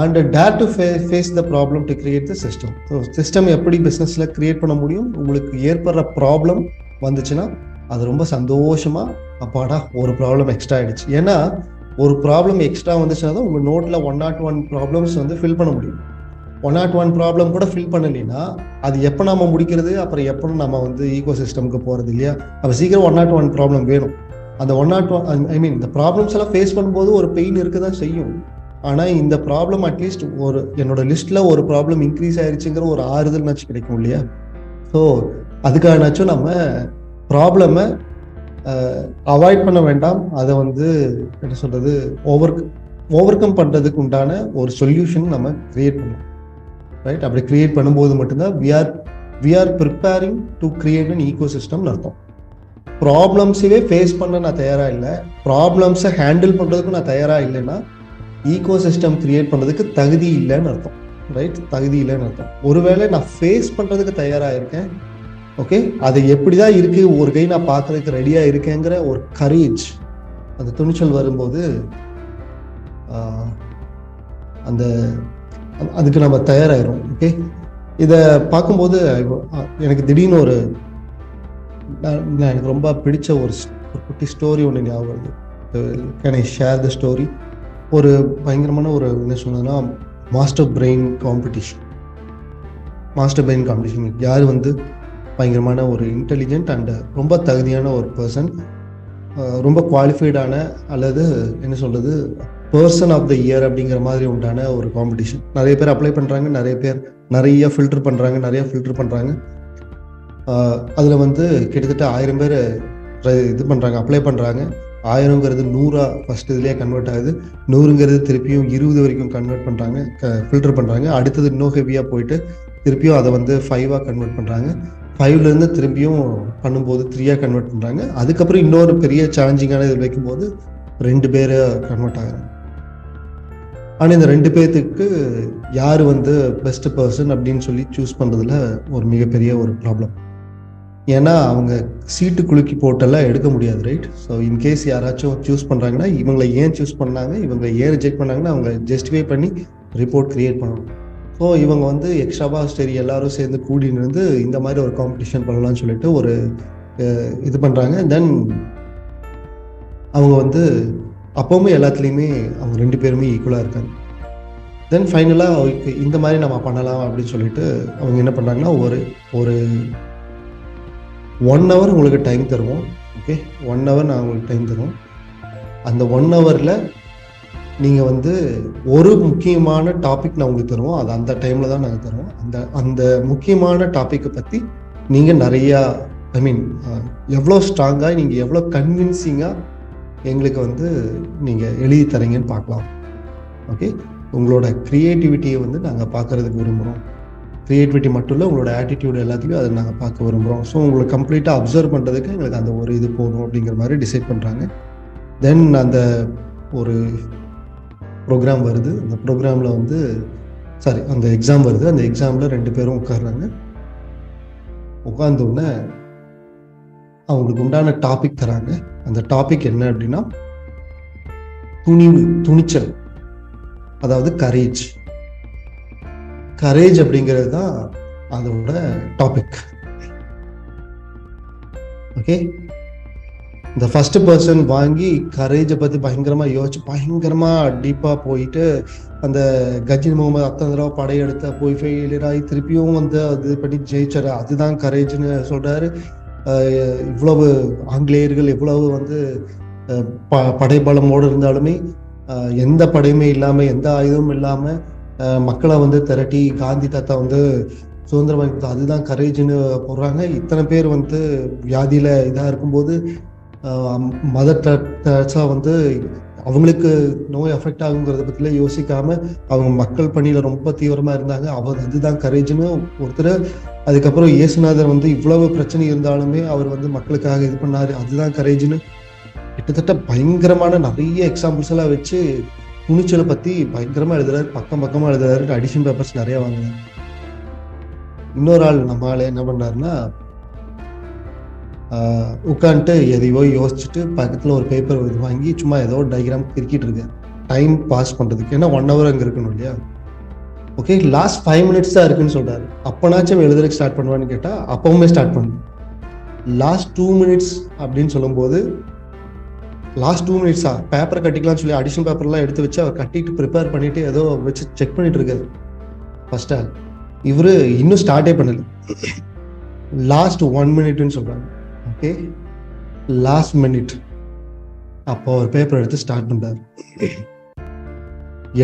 And dare to fa face the problem to create the system so system எப்படி பிஸ்னஸில் create பண்ண முடியும்? உங்களுக்கு ஏற்படுற ப்ராப்ளம் வந்துச்சுன்னா அது ரொம்ப சந்தோஷமாக அப்பாடா ஒரு ப்ராப்ளம் எக்ஸ்ட்ரா ஆகிடுச்சு ஏன்னா ஒரு ப்ராப்ளம் எக்ஸ்ட்ரா வந்துச்சுன்னா தான் உங்கள் நோட்டில் ஒன் நாட் ஒன் ப்ராப்ளம்ஸ் வந்து ஃபில் பண்ண முடியும். ஒன் நாட் ஒன் ப்ராப்ளம் கூட ஃபில் பண்ணலைன்னா அது எப்போ நம்ம முடிக்கிறது? அப்புறம் எப்போ நம்ம வந்து ஈகோ சிஸ்டம்க்கு போகிறது இல்லையா? அப்போ சீக்கிரம் ஒன் நாட் ஒன் ப்ராப்ளம் வேணும். அந்த one not one I mean இந்த ப்ராப்ளம்ஸ் எல்லாம் ஃபேஸ் பண்ணும்போது ஒரு பெயின் இருக்க தான் செய்யும். ஆனால் இந்த ப்ராப்ளம் அட்லீஸ்ட் ஒரு என்னோட லிஸ்ட்டில் ஒரு ப்ராப்ளம் இன்க்ரீஸ் ஆயிடுச்சுங்கிற ஒரு ஆறுதல்னாச்சும் கிடைக்கும் இல்லையா? ஸோ அதுக்காகனாச்சும் நம்ம ப்ராப்ளமை அவாய்ட் பண்ண வேண்டாம். அதை வந்து என்ன சொல்றது ஓவர் ஓவர் கம் பண்ணுறதுக்கு உண்டான ஒரு சொல்யூஷன் நம்ம கிரியேட் பண்ணணும் ரைட் அப்படி கிரியேட் பண்ணும்போது மட்டும்தான் we are we are preparing to create an eco சிஸ்டம்னு அர்த்தம். ப்ராப்ளம்ஸவே ஃபேஸ் பண்ண நான் தயாராக இல்லை. ப்ராப்ளம்ஸை ஹேண்டில் பண்ணுறதுக்கு நான் தயாராக இல்லைன்னா ஈகோ சிஸ்டம் கிரியேட் பண்ணுறதுக்கு தகுதி இல்லைன்னு அர்த்தம். ரைட் தகுதி இல்லைன்னு அர்த்தம். ஒருவேளை நான் ஃபேஸ் பண்ணுறதுக்கு தயாராக இருக்கேன் ஓகே அது எப்படி தான் இருக்குது ஒரு கை நான் பார்க்கறதுக்கு ரெடியாக இருக்கேங்கிற ஒரு கரேஜ் அந்த துணிச்சல் வரும்போது அந்த அதுக்கு நம்ம தயாராகிறோம் ஓகே இதை பார்க்கும்போது எனக்கு திடீர்னு ஒரு நான் எனக்கு ரொம்ப பிடிச்ச ஒரு ஒரு குட்டி ஸ்டோரி ஒன்று ஞாபகம் வருது. Can I share the story ஒரு பயங்கரமான ஒரு என்ன சொன்னதுன்னா master brain competition master brain competition யார் வந்து பயங்கரமான ஒரு இன்டெலிஜென்ட் அண்ட் ரொம்ப தகுதியான ஒரு பர்சன் ரொம்ப குவாலிஃபைடான அல்லது என்ன சொல்கிறது பர்சன் ஆஃப் த இயர் அப்படிங்கிற மாதிரி உண்டான ஒரு காம்படிஷன் நிறைய பேர் அப்ளை பண்ணுறாங்க நிறைய பேர் நிறைய ஃபில்டர் பண்ணுறாங்க நிறைய ஃபில்டர் பண்ணுறாங்க அதில் வந்து கிட்டத்தட்ட ஆயிரம் பேர் இது பண்ணுறாங்க அப்ளை பண்ணுறாங்க ஆயிரங்கிறது நூறாக ஃபர்ஸ்ட் இதுலேயே கன்வெர்ட் ஆகுது. நூறுங்கிறது திருப்பியும் இருபது வரைக்கும் கன்வெர்ட் பண்ணுறாங்க ஃபில்டர் பண்ணுறாங்க அடுத்தது இன்னும் ஹெவியாக போயிட்டு திருப்பியும் அதை வந்து ஃபைவாக கன்வெர்ட் பண்ணுறாங்க ஃபைவ்லேருந்து திரும்பியும் பண்ணும்போது த்ரீயாக கன்வெர்ட் பண்ணுறாங்க அதுக்கப்புறம் இன்னொரு பெரிய சேலஞ்சிங்கான இது வைக்கும்போது ரெண்டு பேர் கன்வெர்ட் ஆகிறாங்க ஆனால் இந்த ரெண்டு பேர்த்துக்கு யார் வந்து பெஸ்ட் பர்சன் அப்படின்னு சொல்லி சூஸ் பண்ணுறதுல ஒரு மிகப்பெரிய ஒரு ப்ராப்ளம் ஏன்னா அவங்க சீட்டு குலுக்கி போட்டெல்லாம் எடுக்க முடியாது ரைட் ஸோ இன்கேஸ் யாராச்சும் சூஸ் பண்ணுறாங்கன்னா இவங்களை ஏன் சூஸ் பண்ணாங்க இவங்களை ஏன் ரிஜெக்ட் பண்ணாங்கன்னா அவங்க ஜஸ்டிஃபை பண்ணி ரிப்போர்ட் கிரியேட் பண்ணணும். ஸோ இவங்க வந்து எக்ஸ்ட்ராவா சரி எல்லாரும் சேர்ந்து கூடின்னு இருந்து இந்த மாதிரி ஒரு காம்படிஷன் பண்ணலாம்னு சொல்லிட்டு ஒரு இது பண்ணுறாங்க தென் அவங்க வந்து அப்போவுமே எல்லாத்துலேயுமே அவங்க ரெண்டு பேருமே ஈக்குவலாக இருக்காங்க. தென் ஃபைனலாக இந்த மாதிரி நம்ம பண்ணலாம் அப்படின்னு சொல்லிட்டு அவங்க என்ன பண்ணுறாங்கன்னா ஒரு ஒரு ஒன் ஹவர் உங்களுக்கு டைம் தருவோம் ஓகே ஒன் ஹவர் நான் உங்களுக்கு டைம் தருவோம். அந்த ஒன் ஹவரில் நீங்கள் வந்து ஒரு முக்கியமான டாபிக் நான் உங்களுக்கு தருவோம். அது அந்த டைமில் தான் நாங்கள் தருவோம். அந்த அந்த முக்கியமான டாப்பிக்கை பற்றி நீங்கள் நிறையா ஐ மீன் எவ்வளோ ஸ்ட்ராங்காக நீங்கள் எவ்வளோ கன்வின்சிங்காக எங்களுக்கு வந்து நீங்கள் எழுதி தரீங்கன்னு பார்க்கலாம். ஓகே உங்களோட க்ரியேட்டிவிட்டியை வந்து நாங்கள் பார்க்கறதுக்கு விரும்புகிறோம் க்ரியேட்டிவிட்டி மட்டும் இல்லை உங்களோட ஆட்டிடியூட் எல்லாத்தையும் அதை நாங்கள் பார்க்க விரும்புகிறோம் ஸோ உங்களை கம்ப்ளீட்டாக அப்சர்வ் பண்ணுறதுக்கு எங்களுக்கு அந்த ஒரு இது போகணும் அப்படிங்கிற மாதிரி டிசைட் பண்ணுறாங்க தென் அந்த ஒரு ப்ரோக்ராம் வருது. அந்த ப்ரோக்ராமில் வந்து சாரி அந்த எக்ஸாம் வருது. அந்த எக்ஸாமில் ரெண்டு பேரும் உட்காடுறாங்க உட்காந்தோடனே அவங்களுக்கு உண்டான டாபிக் தராங்க. அந்த டாபிக் என்ன அப்படின்னா துணிவு துணிச்சல் அதாவது கரேஜ் கரேஜ் அப்படிங்கிறது தான் அதோட டாபிக் ஓகே இந்த ஃபர்ஸ்ட் பர்சன் வாங்கி கரேஜை பற்றி பயங்கரமாக யோசிச்சு பயங்கரமாக டீப்பாக போயிட்டு அந்த கஜின் முகமது அத்தனை தடவை படையெடுத்த போய் ஃபெயிலியர் ஆகி திருப்பியும் வந்து அது பண்ணி ஜெயிச்சார். அதுதான் கரேஜ்னு சொல்கிறாரு இவ்வளவு ஆங்கிலேயர்கள் இவ்வளவு வந்து ப படைபலமோடு இருந்தாலுமே எந்த படையுமே இல்லாமல் எந்த ஆயுதமும் இல்லாமல் மக்களை வந்து திரட்டி காந்தி தாத்தா வந்து சுதந்திரம் வாங்கி அதுதான் கரேஜ்னு போடுறாங்க. இத்தனை பேர் வந்து வியாதியில் இதாக இருக்கும்போது மதர் டச்சா வந்து அவங்களுக்கு நோய் அஃபெக்ட் ஆகுங்கிறத பற்றிலாம் யோசிக்காம அவங்க மக்கள் பணியில் ரொம்ப தீவிரமாக இருந்தாங்க. அவர் அதுதான் கரேஜ்னு ஒருத்தர் அதுக்கப்புறம் இயேசுநாதர் வந்து இவ்வளவு பிரச்சனை இருந்தாலுமே அவர் வந்து மக்களுக்காக இது பண்ணார். அதுதான் கரேஜ்னு கிட்டத்தட்ட பயங்கரமான நிறைய எக்ஸாம்பிள்ஸ் எல்லாம் வச்சு துணிச்சலை பற்றி பயங்கரமாக எழுதுறாரு பக்கம் பக்கமாக எழுதுறாரு அடிஷன் பேப்பர்ஸ் நிறைய வாங்குறாரு இன்னொரு ஆள் நம்ம ஆள் என்ன பண்ணாருன்னா உட்காந்துட்டு எதையோ யோசிச்சுட்டு பக்கத்தில் ஒரு பேப்பர் வாங்கி சும்மா ஏதோ டைக்ராம் கிறுக்கிட்டு இருக்காரு. டைம் பாஸ் பண்ணுறதுக்கு ஏன்னா ஒன் ஹவர் அங்கே இருக்கணும் இல்லையா? ஓகே லாஸ்ட் ஃபைவ் மினிட்ஸ் தான் இருக்குன்னு சொல்கிறாரு அப்போனாச்சும் எழுதுறதுக்கு ஸ்டார்ட் பண்ணுவான்னு கேட்டால் அப்பவுமே ஸ்டார்ட் பண்ணு. லாஸ்ட் டூ மினிட்ஸ் அப்படின்னு சொல்லும்போது லாஸ்ட் டூ மினிட்ஸா பேப்பரை கட்டிக்கலாம்னு சொல்லி அடிஷனல் பேப்பர்லாம் எடுத்து வச்சு அவர் கட்டிட்டு ப்ரிப்பேர் பண்ணிட்டு ஏதோ வச்சு செக் பண்ணிட்டு இருக்காரு. ஃபர்ஸ்ட் ஆள். இவரு இன்னும் ஸ்டார்ட்டே பண்ணல. லாஸ்ட் ஒன் மினிட்னு சொல்றாங்க. ஓகே லாஸ்ட் மினிட் அப்போ அவர் பேப்பர் எடுத்து ஸ்டார்ட் பண்றாரு.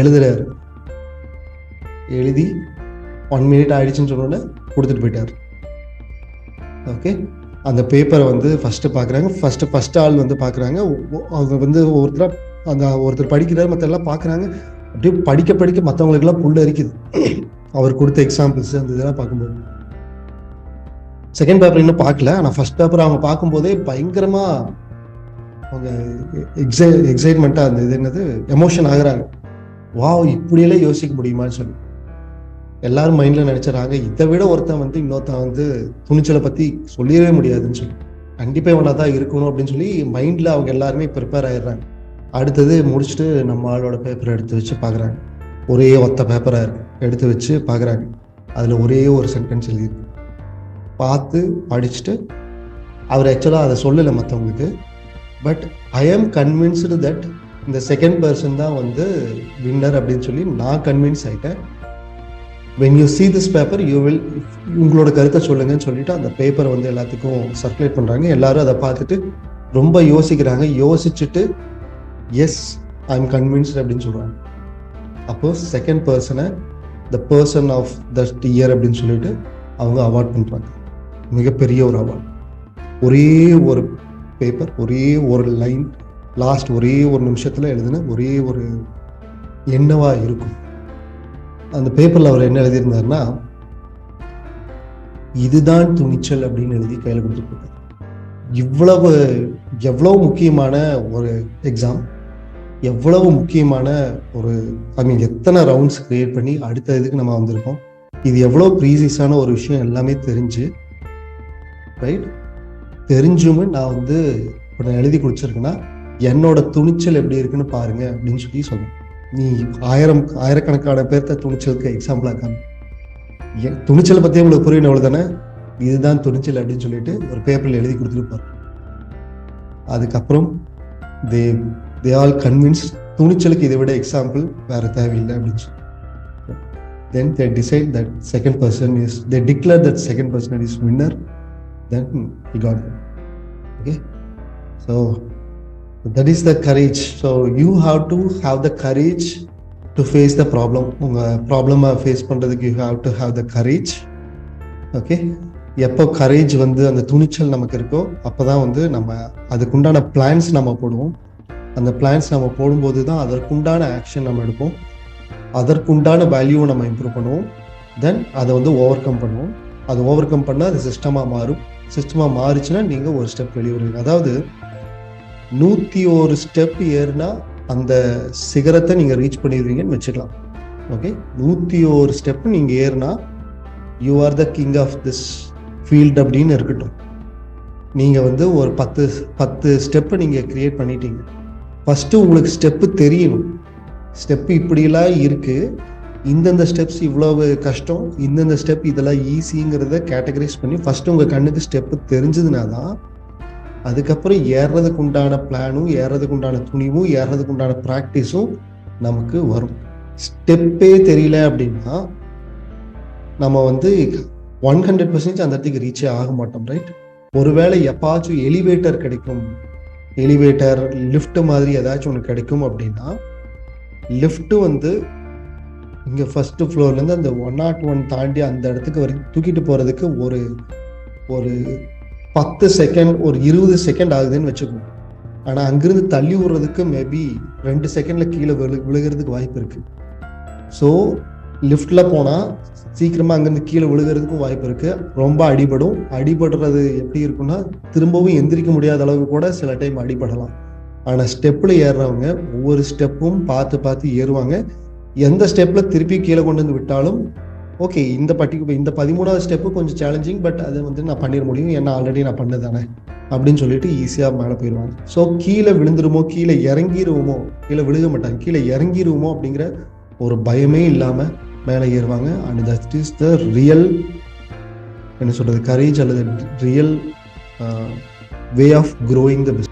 எழுதுறாரு. எழுதி ஒன் மினிட் ஆயிடுச்சுன்னு சொன்னோன்னே கொடுத்துட்டு போயிட்டார். ஓகே அந்த பேப்பரை வந்து ஃபஸ்ட்டு பார்க்குறாங்க ஃபஸ்ட்டு ஃபஸ்ட் ஆள் வந்து பார்க்குறாங்க அவங்க வந்து ஒருத்தராக அந்த ஒருத்தர் படிக்கிறார் மற்ற எல்லாம் பார்க்குறாங்க அப்படியே படிக்க படிக்க மற்றவங்களுக்கெல்லாம் புல் அரிக்குது. அவர் கொடுத்த எக்ஸாம்பிள்ஸ் அந்த இதெல்லாம் பார்க்கும்போது. செகண்ட் பேப்பர் இன்னும் பார்க்கல. ஆனால் ஃபர்ஸ்ட் பேப்பர் அவங்க பார்க்கும்போதே பயங்கரமாக அவங்க எக்ஸை எக்ஸைட்மெண்ட்டாக அந்த இது என்னது? எமோஷன் ஆகுறாங்க. வாவ் இப்படியெல்லாம் யோசிக்க முடியுமான்னு சொல்லி. எல்லாரும் மைண்ட்ல நினைச்சிடறாங்க இதை விட ஒருத்தன் வந்து இன்னொருத்தன் வந்து துணிச்சலை பத்தி சொல்லிடவே முடியாதுன்னு சொல்லி. கண்டிப்பா இவனா தான் இருக்கணும் அப்படின்னு சொல்லி மைண்ட்ல அவங்க எல்லாருமே ப்ரிப்பேர் ஆயிடுறாங்க. அடுத்தது முடிச்சுட்டு நம்ம ஆளோட பேப்பரை எடுத்து வச்சு பார்க்குறாங்க. ஒரே ஒத்த பேப்பராக இருக்கு. எடுத்து வச்சு பார்க்குறாங்க. அதில் ஒரே ஒரு சென்டென்ஸ் எழுதியிருக்கு. பார்த்து படிச்சுட்டு அவர் ஆக்சுவலாக அதை சொல்லலை மற்றவங்களுக்கு but I am convinced that இந்த செகண்ட் பர்சன் தான் வந்து வின்னர் அப்படின்னு சொல்லி நான் கன்வின்ஸ் ஆயிட்டேன். When you see this paper you will உங்களோட கருத்தை சொல்லுங்கன்னு சொல்லிட்டு அந்த பேப்பரை வந்து எல்லாத்துக்கும் சர்க்குலேட் பண்ணுறாங்க எல்லாரும் அதை பார்த்துட்டு ரொம்ப யோசிக்கிறாங்க. யோசிச்சுட்டு எஸ் ஐ எம் கன்வின்ஸ்ட் அப்படின்னு சொல்கிறாங்க அப்போ செகண்ட் பர்சனை the person of the year அப்படின்னு சொல்லிட்டு அவங்க அவார்ட் பண்ணுறாங்க மிகப்பெரிய ஒரு அவார்ட் ஒரே ஒரு பேப்பர் ஒரே ஒரு லைன் லாஸ்ட் ஒரே ஒரு நிமிஷத்தில் எழுதின ஒரே ஒரு என்னவா இருக்கும். அந்த பேப்பரில் அவர் என்ன எழுதியிருந்தாருன்னா இதுதான் துணிச்சல் அப்படின்னு எழுதி கையில் கொடுத்துருக்காரு இவ்வளவு எவ்வளவு முக்கியமான ஒரு எக்ஸாம் எவ்வளவு முக்கியமான ஒரு ஐ மீன் எத்தனை ரவுண்ட்ஸ் கிரியேட் பண்ணி அடுத்த இதுக்கு நம்ம வந்திருக்கோம். இது எவ்வளோ ப்ரீசியஸான ஒரு விஷயம் எல்லாமே தெரிஞ்சு ரைட் தெரிஞ்சுமே நான் வந்து இப்போ நான் எழுதி குடிச்சிருக்கேன்னா என்னோட துணிச்சல் எப்படி இருக்குன்னு பாருங்க அப்படின்னு சொல்லி சொன்னேன். நீ ஆயிரம் ஆயிரக்கணக்கான பேர்த்த துணிச்சலுக்கு எக்ஸாம்பிளாக இருக்காங்க துணிச்சலை பற்றி உங்களுக்கு புரியணும் அவ்வளோ தானே இதுதான் துணிச்சல் அப்படின்னு சொல்லிட்டு ஒரு பேப்பரில் எழுதி கொடுத்துருப்பாரு அதுக்கப்புறம் தே தே ஆல் கன்வின்ஸ் துணிச்சலுக்கு இதை விட எக்ஸாம்பிள் வேறு தேவையில்லை அப்படின்னு சொல்லி. Then they decide that second person is they declare that second person is winner then he got okay so that is the courage so you have to have the courage to face the problem உங்கள் ப்ராப்ளமை face பண்ணுறதுக்கு you have to have the courage okay எப்போ courage வந்து அந்த துணிச்சல் நமக்கு இருக்கோ அப்போ தான் வந்து நம்ம அதுக்குண்டான பிளான்ஸ் நம்ம போடுவோம். அந்த பிளான்ஸ் நம்ம போடும்போது தான் அதற்குண்டான ஆக்ஷன் நம்ம எடுப்போம். அதற்குண்டான வேல்யூவை நம்ம இம்ப்ரூவ் பண்ணுவோம். தென் அதை வந்து ஓவர் கம் பண்ணுவோம். அது ஓவர் கம் பண்ணால் அது சிஸ்டமாக மாறும். சிஸ்டமாக மாறுச்சுன்னா நீங்கள் ஒரு ஸ்டெப் வெளியே வருவீங்க. அதாவது நூற்றி ஒரு ஸ்டெப் ஏறுனா அந்த சிகரத்தை நீங்கள் ரீச் பண்ணிடுவீங்கன்னு வச்சுக்கலாம். ஓகே நூற்றி ஒரு ஸ்டெப் நீங்கள் ஏறுனா you are the king of this field அப்படின்னு இருக்கட்டும். நீங்கள் வந்து ஒரு பத்து பத்து ஸ்டெப்பை நீங்கள் க்ரியேட் பண்ணிட்டீங்க. ஃபஸ்ட்டு உங்களுக்கு ஸ்டெப்பு தெரியணும். ஸ்டெப்பு இப்படிலாம் இருக்குது இந்தந்த ஸ்டெப்ஸ் இவ்வளவு கஷ்டம். இந்தந்த ஸ்டெப் இதெல்லாம் ஈஸிங்கிறத கேட்டகரைஸ் பண்ணி ஃபஸ்ட்டு உங்கள் கண்ணுக்கு ஸ்டெப்பு தெரிஞ்சதுனா தான் அதுக்கப்புறம் ஏறுறதுக்கு உண்டான பிளானும் ஏறுறதுக்கு உண்டான துணிவும் ஏறுறதுக்கு உண்டான ப்ராக்டிஸும் நமக்கு வரும். ஸ்டெப்பே தெரியல அப்படின்னா நம்ம வந்து ஒன் ஹண்ட்ரட் பர்சன்டேஜ் அந்த இடத்துக்கு ரீச்சே ஆக மாட்டோம் ரைட் ஒருவேளை எப்பாச்சும் எலிவேட்டர் கிடைக்கும். எலிவேட்டர் லிஃப்ட் மாதிரி ஏதாச்சும் ஒன்று கிடைக்கும் அப்படின்னா லிஃப்ட் வந்து இங்கே ஃபஸ்ட்டு ஃப்ளோர்லேருந்து அந்த ஒன் நாட் ஒன் தாண்டி அந்த இடத்துக்கு வரைக்கும் தூக்கிட்டு போகிறதுக்கு ஒரு ஒரு பத்து செகண்ட் ஒரு இருபது செகண்ட் ஆகுதுன்னு வச்சுக்கோங்க. ஆனால் அங்கிருந்து தள்ளி விடுறதுக்கு மேபி ரெண்டு செகண்டில் கீழே விழு விழுகிறதுக்கு வாய்ப்பு இருக்குது ஸோ லிஃப்டில் போனால் சீக்கிரமாக அங்கேருந்து கீழே விழுகிறதுக்கும் வாய்ப்பு இருக்குது ரொம்ப அடிபடும். அடிபடுறது எப்படி இருக்குன்னா திரும்பவும் எந்திரிக்க முடியாத அளவுக்கு கூட சில டைம் அடிபடலாம். ஆனால் ஸ்டெப்பில் ஏறுறவங்க ஒவ்வொரு ஸ்டெப்பும் பார்த்து பார்த்து ஏறுவாங்க. எந்த ஸ்டெப்பில் திருப்பி கீழே கொண்டு வந்து விட்டாலும் ஓகே இந்த பட்டி இந்த பதிமூணாவது ஸ்டெப்பு கொஞ்சம் சேலஞ்சிங் பட் அதை வந்து நான் பண்ணிட முடியும். ஏன்னா ஆல்ரெடி நான் பண்ணதானே? அப்படின்னு சொல்லிட்டு ஈஸியாக மேலே போயிடுவாங்க. ஸோ கீழே விழுந்துருமோ கீழே இறங்கிடுவோமோ கீழே விழுக மாட்டாங்க. கீழே இறங்கிடுவோமோ அப்படிங்கிற ஒரு பயமே இல்லாமல் மேலே ஏறுவாங்க. And that is the real என்ன சொல்கிறது கரேஜ் அல்லது real way of growing the business